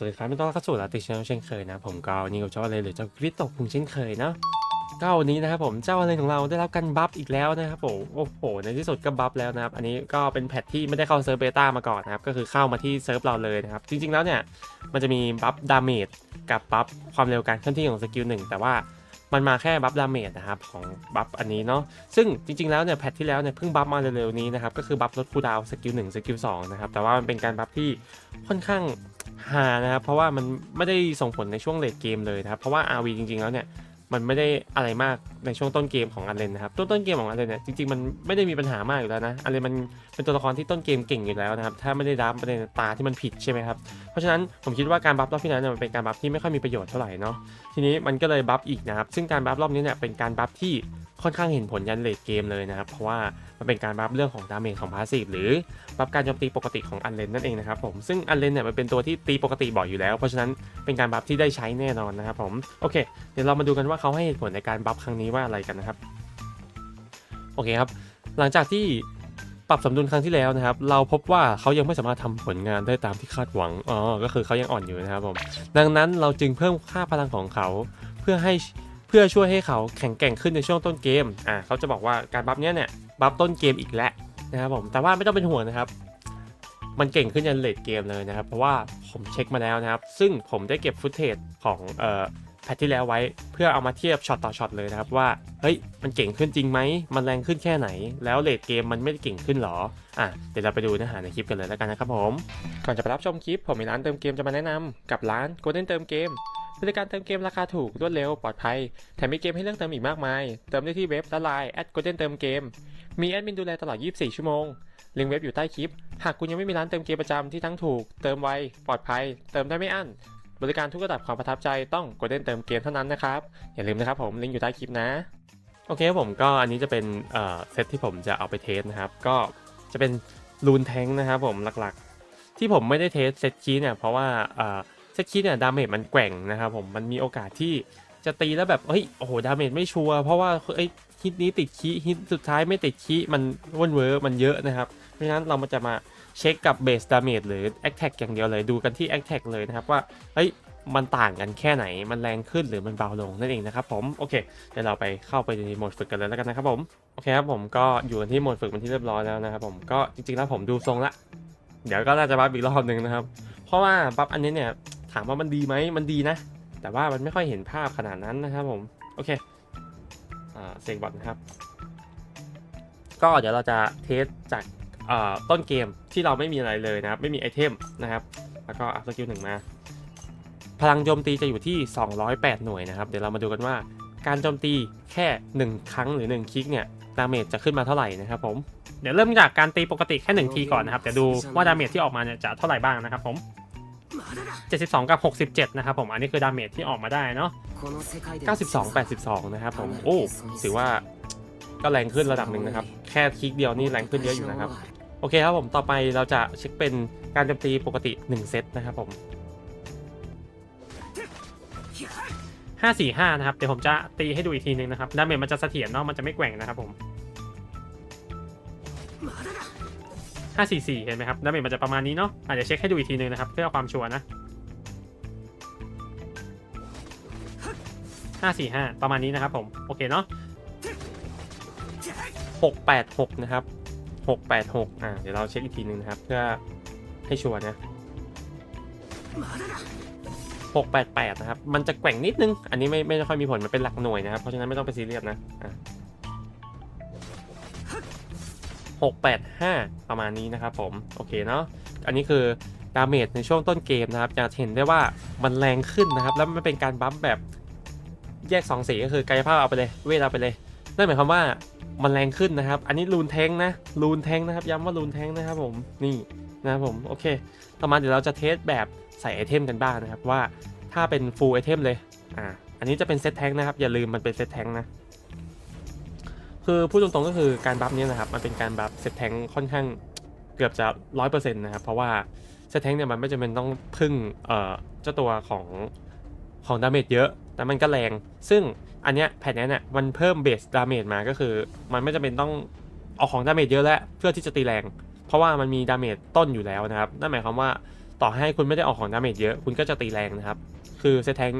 สวัสดีครับไม่ต้องรับเข้าสู่ลาติชแนลเช่นเคยนะ ผมก็วันนี่กับเจ้าอะไรหรือเจ้ากริตตกพุงเช่นเคยเนาะก็วันนี้นะครับผมเจ้าอะไรของเราได้รับการบัฟอีกแล้วนะครับผมโอ้โหในที่สุดก็บัฟแล้วนะครับ อันนี้ก็เป็นแพทที่ไม่ได้เข้าเซิร์ฟเบต้ามาก่อนนะครับ ก็คือเข้ามาที่เซิร์ฟเราเลยนะครับ จริงๆแล้วเนี่ยมันจะมีบัฟดาเมจกับบัฟความเร็วการเคลื่อนที่ของสกิลหนึ่งแต่ว่า มันมาแค่บัฟดาเมจนะครับของบัฟอันนี้เนาะซึ่งจริงๆแล้วเนี่ยแพทที่แล้วเนี่ยเพิ่งบัฟมาเร็วๆนี้นะครับก็คือบัฟลดคูดาวสกิลหนึ่งสกิลสองนะครับแต่ว่ามันเป็นการบัฟที่ค่อนข้างหานะครับเพราะว่ามันไม่ได้ส่งผลในช่วงเลดเกมเลยนะครับเพราะว่า RV จริงๆแล้วเนี่ย มันไม่ได้อะไรมากในช่วงต้นเกมของอันเลนนะครับต้นต้นเกมของอันเลนเนี่ยจริงๆมันไม่ได้มีปัญหามากอยู่แล้วนะอันเลนมันเป็นตัวละครที่ต้นเกมเก่งอยู่แล้วนะครับถ้าไม่ได้รับประเด็นตาที่มันผิดใช่ไหมครับเพราะฉะนั้นผมคิดว่าการบัฟรอบที่แล้วเนี่ยมันเป็นการบัฟที่ไม่ค่อยมีประโยชน์เท่าไหร่เนาะทีนี้มันก็เลยบัฟอีกนะครับซึ่งการบัฟรอบนี้เนี่ยเป็นการบัฟที่ค่อนข้างเห็นผลยันเลดเกมเลยนะครับ เพราะว่ามันเป็นการบัฟเรื่องของดาเมจของพาสซีฟหรือบัฟการโจมตีปกติของอันเลนนั่นเองนะครับผมซึ่งอันเลนเนี่ยมันเป็นตัวที่ตีปกติบ่อยอยู่แล้ว เพราะฉะนั้นเป็นการบัฟที่ได้ใช้แน่นอนนะครับผมโอเค เดี๋ยวเรามาดูกันว่าเขาให้เหตุผลในการบัฟครั้งนี้ว่าอะไรกันนะครับ โอเคครับ หลังจากที่ปรับสมดุลครั้งที่แล้วนะครับ เราพบว่าเขายังไม่สามารถทำผลงานได้ตามที่คาดหวัง อ๋อ ก็คือเขายังอ่อนอยู่นะครับผม ดังนั้นเราจึงเพิ่มค่าพลังของเขาเพื่อให้เพื่อช่วยให้เขาแข็งแกร่งขึ้นในช่วงต้นเกม อ่าเขาจะบอกว่าการบัฟเนี้ยเนี่ยบัฟต้นเกมอีกแล้วนะครับผม แต่ว่าไม่ต้องเป็นห่วงนะครับ มันเก่งขึ้นยันเลดเกมเลยนะครับ เพราะว่าผมเช็คมาแล้วนะครับ ซึ่งผมได้เก็บฟุตเทจของเอ่อ พทที่แล้วไว้เพื่อเอามาเทียบช็อตต่อช็อตเลยนะครับว่าเฮ้ยมันเก่งขึ้นจริงไหมมันแรงขึ้นแค่ไหน แล้วเลดเกมมันไม่ได้เก่งขึ้นหรออะเดี๋ยวเราไปดูเนื้อหาในคลิปกันเลยแล้วกันนะครับผมก่อนจะไปรับชมคลิปผมมีร้านเติมเกมจะมาแนะนำกับร้าน Golden เติมเกมบริการเติมเกมราคาถูกรวดเร็วปลอดภัยแถมมีเกมให้เลือกเติมอีกมากมาย เติมได้ที่เว็บและไลน์ @golden เติมเกมมีแอดมินดูแลตลอด 24 ชั่วโมงลิงก์เว็บอยู่ใต้คลิป หากคุณยังไม่มีร้านเติมเกมประจำที่ทั้งถูก เติมไว ปลอดภัย เติมได้ไม่อั้น บริการทุกระดับความประทับใจต้องกดเล่นเติมเกมเท่านั้นนะครับ อย่าลืมนะครับผมลิงก์อยู่ใต้คลิปนะ โอเคครับผมก็อันนี้จะเป็นเอ่อเซตที่ผมจะเอาไปเทสนะครับ ก็จะเป็นลูนแทงนะครับผมหลักๆ ที่ผมไม่ได้เทสเซตคีเนี่ยเพราะว่าเอ่อเซตคีเนี่ยดาเมจมันแกว่งนะครับผมมันมีโอกาสที่จะตีแล้วแบบเฮ้ยโอ้โหดาเมจไม่ชัวร์เพราะว่าเอ้ยฮิตนี้ติดคีฮิตสุดท้ายไม่ติดคีมันวนเวอร์มันเยอะนะครับเพราะฉะนั้นเรามาจะมา เช็คกับเบสดาเมจหรือแอคแท็กอย่างเดียวเลยดูกันที่แอคแท็กเลยนะครับว่าเฮ้ยมันต่างกันแค่ไหนมันแรงขึ้นหรือมันเบาลงนั่นเองนะครับผมโอเคเดี๋ยวเราไปเข้าไปในโหมดฝึกกันเลยแล้วกันนะครับผมโอเคครับผมก็อยู่กันที่โหมดฝึกเป็นที่เรียบร้อยแล้วนะครับผมก็จริงๆแล้วผมดูทรงละเดี๋ยวก็น่าจะบัฟอีกรอบหนึ่งนะครับ เพราะว่าบัฟอันนี้เนี่ยถามว่ามันดีไหมมันดีนะ แต่ว่ามันไม่ค่อยเห็นภาพขนาดนั้นนะครับผมโอเคอ่าเซกบอทนะครับ ก็เดี๋ยวเราจะเทสจาก ต้นเกมที่เราไม่มีอะไรเลยนะครับ ไม่มีไอเทมนะครับ แล้วก็อัพสกิลหนึ่งมา พลังโจมตีจะอยู่ที่ 208 หน่วยนะครับ เดี๋ยวเรามาดูกันว่า การโจมตีแค่ 1 ครั้งหรือ 1 คลิกเนี่ยดาเมจจะขึ้นมาเท่าไหร่นะครับผม เดี๋ยวเริ่มจากการตีปกติแค่1ทีก่อนนะครับ เดี๋ยวดูว่าดาเมจที่ออกมาเนี่ยจะเท่าไหร่บ้างนะครับผม 72 กับ 67 นะครับผม อันนี้คือดาเมจที่ออกมาได้เนาะ 92 82 นะครับผม โอ้ ถือว่าก็แรงขึ้นระดับหนึ่งนะครับ แค่คลิกเดียวนี่แรงขึ้นเยอะอยู่นะครับ โอเคครับผมต่อไปเราจะเช็คเป็นการโจมตีปกติ 1 เซตนะครับผม 545 นะครับ เดี๋ยวผมจะตีให้ดูอีกทีนึงนะครับดาเมจมันจะเสถียรเนาะมันจะไม่แกว่งนะครับผม 544 เห็นไหมครับดาเมจมันจะประมาณนี้เนาะอาจจะเช็คให้ดูอีกทีนึงนะครับเพื่อความชัวร์นะ 545 ประมาณนี้นะครับผม โอเคเนาะ686 นะครับ 686 อ่า เดี๋ยวเราเช็คอีกทีหนึ่งนะครับ เพื่อให้ชัวร์นะ 688 นะครับ มันจะแกว่งนิดนึง อันนี้ไม่ไม่ค่อยมีผล มันเป็นหลักหน่วยนะครับ เพราะฉะนั้นไม่ต้องไปซีเรียสนะ อะ685 ประมาณนี้นะครับผม โอเคเนาะ อันนี้คือดาเมจในช่วงต้นเกมนะครับ จะเห็นได้ว่ามันแรงขึ้นนะครับ แล้วมันเป็นการบัมแบบแยก2สีก็คือกายภาพเอาไปเลย เวทเอาไปเลย นั่นหมายความว่า มันแรงขึ้นนะครับ อันนี้รูนแทงนะรูนแทงนะครับ ย้ำว่ารูนแทงนะครับผมนี่นะครับผมโอเค ต่อมาเดี๋ยวเราจะเทสแบบใส่ไอเทมกันบ้างนะครับว่าถ้าเป็นฟูลไอเทมเลยอ่าอันนี้จะเป็นเซตแทงนะครับ อย่าลืมมันเป็นเซตแทงนะคือพูดตรงๆก็คือการบัฟนี้นะครับมันเป็นการบัฟเซตแทงค่อนข้างเกือบจะร้อยเปอร์เซ็นต์นะครับเพราะว่าเซตแทงเนี่ยมันไม่จำเป็นต้องพึ่งเอ่อเจ้าตัวของของดาเมจเยอะ แต่มันก็แรง ซึ่งอันเนี้ยแพทเนี้ยเนี่ยมันเพิ่มเบสดาเมจมาก็คือ มันไม่จำเป็นต้องเอาของดาเมจเยอะแล้วเพื่อที่จะตีแรง เพราะว่ามันมีดาเมจต้นอยู่แล้วนะครับนั่นหมายความว่าต่อให้คุณไม่ได้ออกของดาเมจเยอะคุณก็จะตีแรงนะครับ คือเซตแทง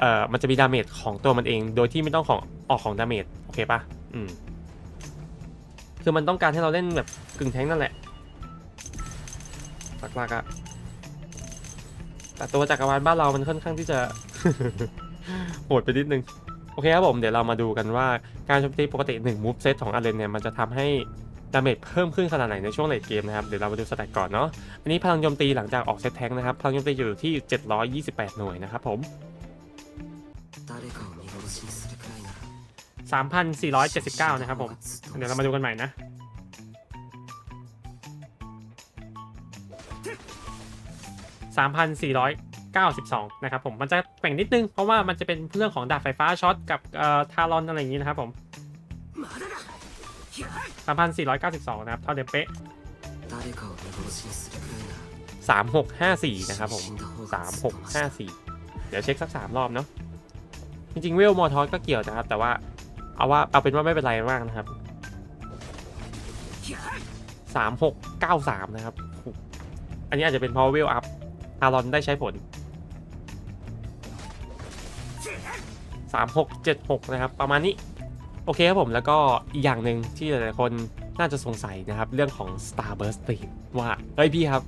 เอ่อมันจะมีดาเมจของตัวมันเอง โดยที่ไม่ต้องของออกของดาเมจโอเคปะอืมคือมันต้องการให้เราเล่นแบบกึ่งแทงนั่นแหละหลักๆอะ แต่ตัวจักรวาลบ้านเรามันค่อนข้างที่จะ โหดไปนิดนึง โอเคครับผม เดี๋ยวเรามาดูกันว่าการโจมตีปกติ1มูฟเซตของอารเรนเนี่ยมันจะทำให้ดาเมจเพิ่มขึ้นขนาดไหนในช่วงเลดเกมนะครับ เดี๋ยวเรามาดูสแตทก่อนเนาะ อันนี้พลังโจมตีหลังจากออกเซตแทงนะครับ พลังโจมตีอยู่ที่ 728 หน่วยนะครับผม 3,479 นะครับผม เดี๋ยวเรามาดูกันใหม่นะ 3,492 นะครับผมมันจะแกว่งนิดนึง เพราะว่ามันจะเป็นเรื่องของดาบไฟฟ้าช็อตกับทารอนอะไรอย่างนี้นะครับผม 3,492 นะครับ เท่าเดิมเป๊ะ 3654 นะครับผม 3654 เดี๋ยวเช็คสัก 3 รอบเนาะจริงๆเวลมอทอสก็เกี่ยวนะครับ แต่ว่าเอาว่าเอาเป็นว่าไม่เป็นไรมากนะครับ 3693 นะครับ อันนี้อาจจะเป็นพอเวลอัพ ทารอนได้ใช้ผล 3676 นะครับ ประมาณนี้ โอเคครับผมแล้วก็อีกอย่างหนึ่งที่หลายๆคนน่าจะสงสัยนะครับ เรื่องของ Starburst Stream ว่า เฮ้ยพี่ครับ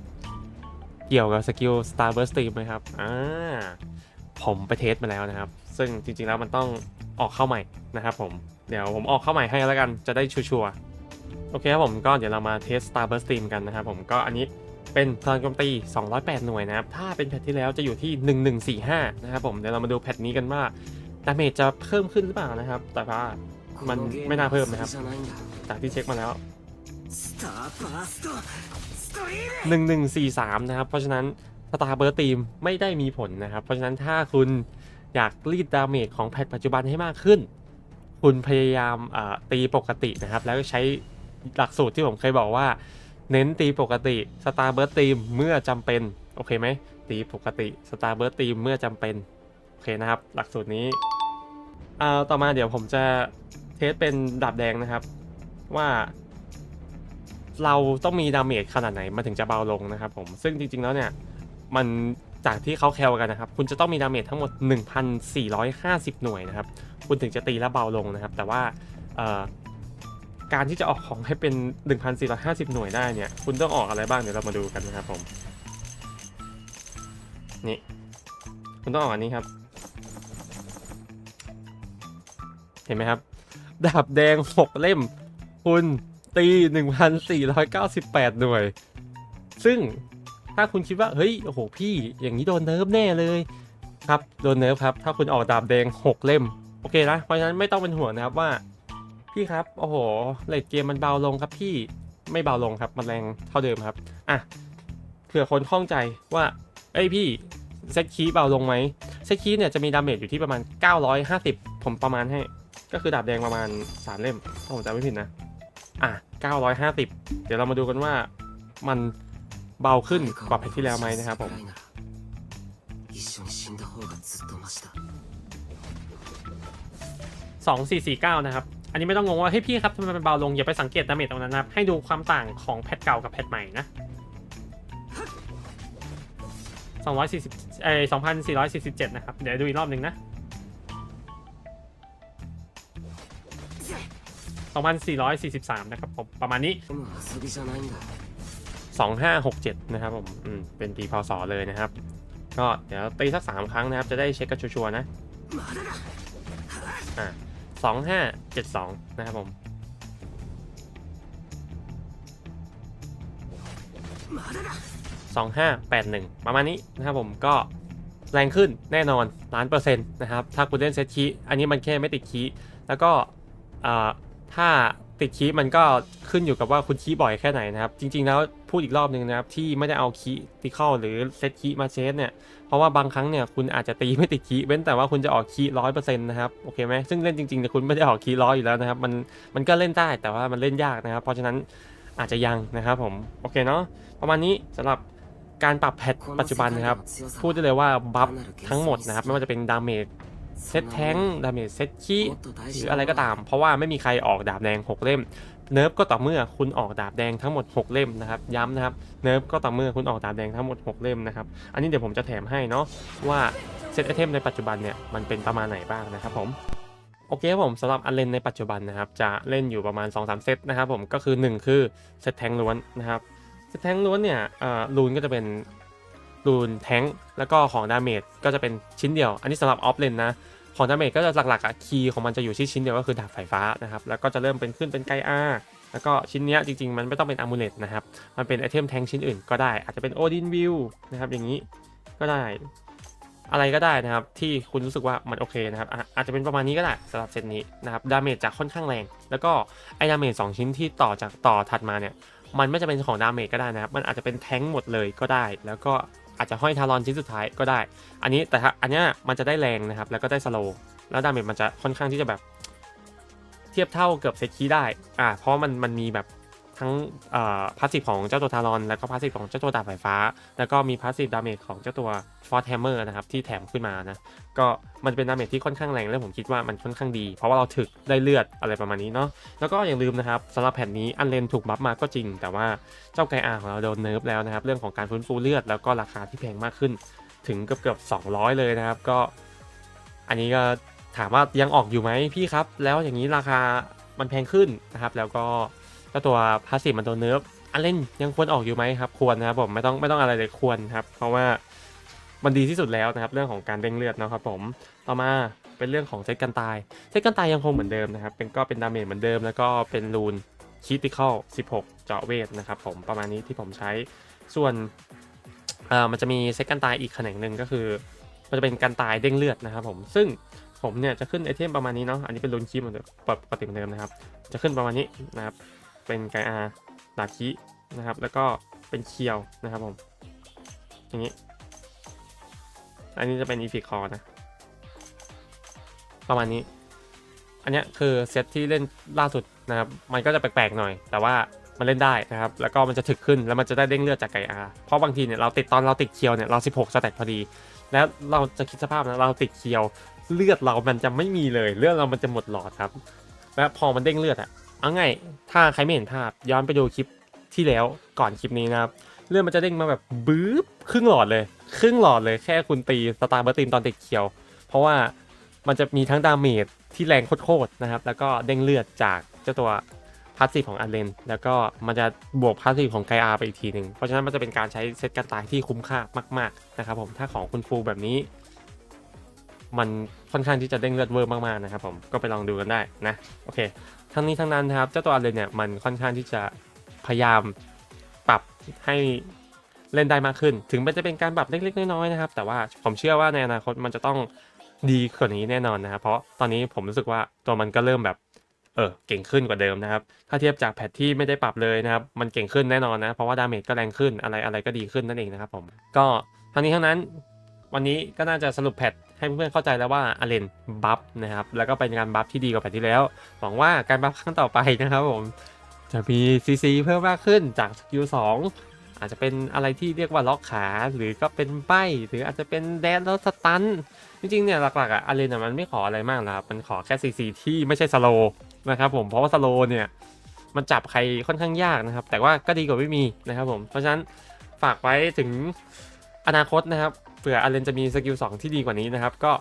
เกี่ยวกับสกิล Starburst Stream ไหมครับอ่าผมไปเทสมาแล้วนะครับ ซึ่งจริงๆแล้วมันต้องออกเข้าใหม่นะครับผมเดี๋ยวผมออกเข้าใหม่ให้แล้วกันจะได้ชัวร์โอเคครับผมก็เดี๋ยวเรามาเทส Starburst Stream กันนะครับผมก็อันนี้ เป็นพลังโจมตี 208 หน่วยนะครับ ถ้าเป็นแพทที่แล้วจะอยู่ที่ 1145 นะครับผม เดี๋ยวเรามาดูแพทนี้กันว่าดาเมจจะเพิ่มขึ้นหรือเปล่านะครับ แต่ว่ามันไม่น่าเพิ่มนะครับ จากที่เช็คมาแล้ว 1143 นะครับ เพราะฉะนั้นสตาร์เบอร์ตีมไม่ได้มีผลนะครับ เพราะฉะนั้นถ้าคุณอยากรีดดาเมจของแพทปัจจุบันให้มากขึ้น คุณพยายามตีปกตินะครับ แล้วใช้หลักสูตรที่ผมเคยบอกว่า เน้นตีปกติสตาร์เบอร์ตีมเมื่อจำเป็น โอเคไหมตีปกติสตาร์เบอร์ตีมเมื่อจำเป็น โอเคนะครับ หลักสูตรนี้อ่าต่อมาเดี๋ยวผมจะเทสเป็นดาบแดงนะครับ ว่า เราต้องมีดาเมจขนาดไหนมันถึงจะเบาลงนะครับผมซึ่งจริง ๆแล้วเนี่ย มันจากที่เขาแคลกันนะครับ คุณจะต้องมีดาเมจทั้งหมด 1,450 หน่วยนะครับ คุณถึงจะตีแล้วเบาลงนะครับ แต่ว่า การที่จะออกของให้เป็น 1,450 หน่วยได้เนี่ย คุณต้องออกอะไรบ้างเดี๋ยวเรามาดูกันนะครับผม นี่ คุณต้องออกอันนี้ครับ เห็นไหมครับ ดาบแดง 6 เล่ม คุณตี 1,498 หน่วย ซึ่งถ้าคุณคิดว่า เฮ้ย โอ้โห พี่ อย่างนี้โดนเนิร์ฟแน่เลย ครับ โดนเนิร์ฟครับ ถ้าคุณออกดาบแดง 6 เล่ม โอเคนะ เพราะฉะนั้นไม่ต้องเป็นห่วงนะครับว่า พี่ครับ โอ้โหเลดเกมมันเบาลงครับพี่ไม่เบาลงครับ มันแรงเท่าเดิมครับอะเผื่อคนข้องใจว่า เอ้ยพี่เซตคีเบาลงไหมเซตคีเนี่ยจะมีดาเมจอยู่ที่ประมาณ 950 ผมประมาณให้ ก็คือดาบแดงประมาณ 3 เล่มถ้าผมจำไม่ผิดนะ อะ 950 เดี๋ยวเรามาดูกันว่ามันเบาขึ้นกว่าแพทที่แล้วไหมนะครับผมสองสี่สี่เก้านะครับ อันนี้ไม่ต้องงงว่าเฮ้ยพี่ครับทำไมมันเบาลงอย่าไปสังเกตดาเมจตรงนั้นนะให้ดูความต่างของแพทเก่ากับแพทใหม่นะ240เอ้ย2447 นะครับ เดี๋ยวดูอีกรอบหนึ่งนะ 2443 นะครับผม ประมาณนี้ 2567 นะครับผม อืม เป็นปีพศเลยนะครับ ก็เดี๋ยวตีสัก 3 ครั้งนะครับ จะได้เช็คกันชัวร์นะ อ่า25 จ็ดสองนะครับผมสอง2581 ประมาณนี้นะครับผมก็แรงขึ้นแน่นอนล้านเปอร์เซ็นต์นะครับ ถ้าคุณเล่นเซตคีอันนี้มันแค่ไม่ติดคีแล้วก็ถ้าติดคีมันก็ขึ้นอยู่กับว่าคุณคีบ่อยแค่ไหนนะครับ จริง ๆ แล้ว พูดอีกรอบหนึ่งนะครับที่ไม่ได้เอาคีย์ติคอลหรือเซตคีย์มาเชสเนี่ยเพราะว่าบางครั้งเนี่ยคุณอาจจะตีไม่ติดคีย์เว้นแต่ว่าคุณจะออกคีย์ร้อยเปอร์เซ็นต์นะครับโอเคไหมซึ่งเล่นจริงๆเนี่ยคุณไม่ได้ออกคีย์ร้อยอยู่แล้วนะครับมันมันก็เล่นได้แต่ว่ามันเล่นยากนะครับ เพราะฉะนั้นอาจจะยังนะครับผมโอเคเนาะประมาณนี้สำหรับการปรับแพทปัจจุบันนะครับพูดได้เลยว่าบัฟทั้งหมดนะครับไม่ว่าจะเป็นดาเมจเซตแทงดาเมจเซตคีหรืออะไรก็ตาม เพราะว่าไม่มีใครออกดาบแดง 6 เล่ม เนิร์ฟก็ต่อเมื่อคุณออกดาบแดงทั้งหมด 6 เล่มนะครับ ย้ำนะครับ เนิร์ฟก็ต่อเมื่อคุณออกดาบแดงทั้งหมด 6 เล่มนะครับ อันนี้เดี๋ยวผมจะแถมให้เนาะว่าเซตไอเทมในปัจจุบันเนี่ยมันเป็นประมาณไหนบ้างนะครับผมโอเคครับผมสำหรับอันเลนในปัจจุบันนะครับจะเล่นอยู่ประมาณ 2-3 เซตนะครับผมก็คือ 1 คือเซตแทงล้วนนะครับเซตแทงล้วนเนี่ยอ่ารูนก็จะเป็นรูนแทงแล้วก็ของดาเมจก็จะเป็นชิ้นเดียว อันนี้สำหรับออฟเลนนะ ของดาเมจก็จะหลักๆอะคีย์ของมันจะอยู่ที่ชิ้นเดียวก็คือดาบไฟฟ้านะครับแล้วก็จะเริ่มเป็นขึ้นเป็นไกอาแล้วก็ชิ้นเนี้ยจริงๆ มันไม่ต้องเป็นอามูเลตนะครับ มันเป็นไอเทมแทงชิ้นอื่นก็ได้ อาจจะเป็นโอดินวิวนะครับอย่างนี้ก็ได้ อะไรก็ได้นะครับ ที่คุณรู้สึกว่ามันโอเคนะครับออาจจะเป็นประมาณนี้ก็ได้สำหรับเซตนี้นะครับดาเมจจะค่อนข้างแรง แล้วก็ไอ้ดาเมจสองชิ้นที่ต่อจากต่อถัดมาเนี่ยมันไม่จะเป็นของดาเมจก็ได้นะครับ มันอาจจะเป็นแท้งหมดเลยก็ได้ แล้วก็ อาจจะห้อยทารอนชิ้นสุดท้ายก็ได้ อันนี้แต่ถ้าอันเนี้ยมันจะได้แรงนะครับ แล้วก็ได้สโลว์แล้วดาเมจมันจะค่อนข้างที่จะแบบ เทียบเท่าเกือบเซตคีได้ อ่า เพราะมันมันมีแบบ ทั้งพาสซีฟของเจ้าตัวทารอน แล้วก็พาสซีฟของเจ้าตัวดาบไฟฟ้า แล้วก็มีพาสซีฟดาเมจของเจ้าตัวฟอร์ h แฮมเมอร์นะครับที่แถมขึ้นมานะก็มันเป็นดาเมจที่ค่อนข้างแรงและผมคิดว่ามันค่อนข้างดี เพราะว่าเราถึกได้เลือดอะไรประมาณนี้เนาะแล้วก็อย่าลืมนะครับสำหรับแผ่นนี้อันเลนถูกบัฟมาก็จริง แต่ว่าเจ้าไกอาของเราโดนเนิร์ฟแล้วนะครับเรื่องของการฟื้นฟูเลือดแล้วก็ราคาที่แพงมากขึ้น ถึงเกือบเกือบ200 เลยนะครับ ก็ อันนี้ก็ถามว่ายังออกอยู่ไหมพี่ครับ แล้วอย่างนี้ราคามันแพงขึ้นนะครับ แล้วก็ เจ้าตัวพาสซีฟมันโดนเนิร์ฟอันเล่นยังควรออกอยู่ไหมครับ ควรนะครับผมไม่ต้องไม่ต้องอะไรเลยควรครับ เพราะว่ามันดีที่สุดแล้วนะครับ เรื่องของการเด้งเลือดนะครับผมต่อมาเป็นเรื่องของเซตกันตายเซตกันตายยังคงเหมือนเดิมนะครับ เป็นก็เป็นดาเมจเหมือนเดิม แล้วก็เป็นรูนคิติคอล16 เจาะเวทนะครับผมประมาณนี้ที่ผมใช้ส่วนเอ่อมันจะมีเซตกันตายอีกแขนงหนึ่งก็คือ มันจะเป็นการตายเด้งเลือดนะครับผมซึ่งผมเนี่ยจะขึ้นไอเทมประมาณนี้เนาะอันนี้เป็นรูนคีเหมือนเดิมปกติเหมือนเดิมนะครับ จะขึ้นประมาณนี้นะครับ เป็นไกอาดาคีนะครับ แล้วก็เป็นเคียวนะครับผม อย่างนี้ อันนี้จะเป็นอีฟิคอนะ ประมาณนี้ อันเนี้ยคือเซตที่เล่นล่าสุดนะครับ มันก็จะแปลกๆหน่อย แต่ว่ามันเล่นได้นะครับ แล้วก็มันจะถึกขึ้น แล้วมันจะได้เด้งเลือดจากไกอาเพราะบางทีเนี่ยเราติดตอนเราติดเคียวเนี่ยเรา 16สแตทพอดี แล้วเราจะคิดสภาพนะเราติดเคียว เลือดเรามันจะไม่มีเลย เลือดเรามันจะหมดหลอดครับ แล้วพอมันเด้งเลือดอะเอาไงถ้าใครไม่เห็นภาพย้อนไปดูคลิปที่แล้วก่อนคลิปนี้นะครับเลือดมันจะเด้งมาแบบบื้บครึ่งหลอดเลย ครึ่งหลอดเลยแค่คุณตีสตาร์เบอร์ตินตอนติดเคียว เพราะว่ามันจะมีทั้งดาเมจที่แรงโคตรๆนะครับ แล้วก็เด้งเลือดจากเจ้าตัวพาสซีฟของอันเลนแล้วก็มันจะบวกพาสซีฟของไกอาไปอีกทีหนึ่งเพราะฉะนั้นมันจะเป็นการใช้เซตการตายที่คุ้มค่ามาก ๆนะครับผมถ้าของคุณฟูแบบนี้ มันค่อนข้างที่จะเด้งเลือดเวอร์มากๆนะครับผมก็ไปลองดูกันได้นะโอเค ทั้งนี้ทั้งนั้นนะครับเจ้าตัวอันเลนเนี่ยมันค่อนข้างที่จะพยายามปรับให้เล่นได้มากขึ้น ถึงมันจะเป็นการปรับเล็กๆน้อยๆนะครับ แต่ว่าผมเชื่อว่าในอนาคตมันจะต้องดีกว่านี้แน่นอนนะครับ เพราะตอนนี้ผมรู้สึกว่าตัวมันก็เริ่มแบบเออเก่งขึ้นกว่าเดิมนะครับ ถ้าเทียบจากแพทที่ไม่ได้ปรับเลยนะครับ มันเก่งขึ้นแน่นอนนะ เพราะว่าดาเมจก็แรงขึ้นอะไรอะไรก็ดีขึ้นนั่นเองนะครับผม ก็ทั้งนี้ทั้งนั้น วันนี้ก็น่าจะสรุปแพท ให้เพื่อนๆเข้าใจแล้วว่าอเลนบัฟนะครับแล้วก็เป็นการบัฟที่ดีกว่าแพทที่แล้ว หวังว่าการบัฟครั้งต่อไปนะครับผมจะมี CC เพิ่มมากขึ้นจากสกิล2อาจจะเป็นอะไรที่เรียกว่าล็อกขาหรือก็เป็นใบหรืออาจจะเป็นแดนแล้วสตันจริงๆเนี่ยหลักๆอะอารีนมันไม่ขออะไรมากนะครับมันขอแค่ CC ที่ไม่ใช่สโลนะครับผมเพราะว่าสโลเนี่ยมันจับใครค่อนข้างยากนะครับ แต่ว่าก็ดีกว่าไม่มีนะครับผมเพราะฉะนั้นฝากไว้ถึงอนาคตนะครับ ผื่ออารีนจะมีสกิลสองที่ดีกว่านี้นะครับ ก็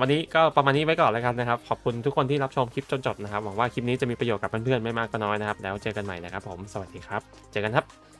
วันนี้ก็ประมาณนี้ไว้ก่อนแล้วกันนะครับ ขอบคุณทุกคนที่รับชมคลิปจนจบนะครับ หวังว่าคลิปนี้จะมีประโยชน์กับเพื่อนๆไม่มากก็น้อยนะครับ แล้วเจอกันใหม่นะครับผม สวัสดีครับ เจอกันครับ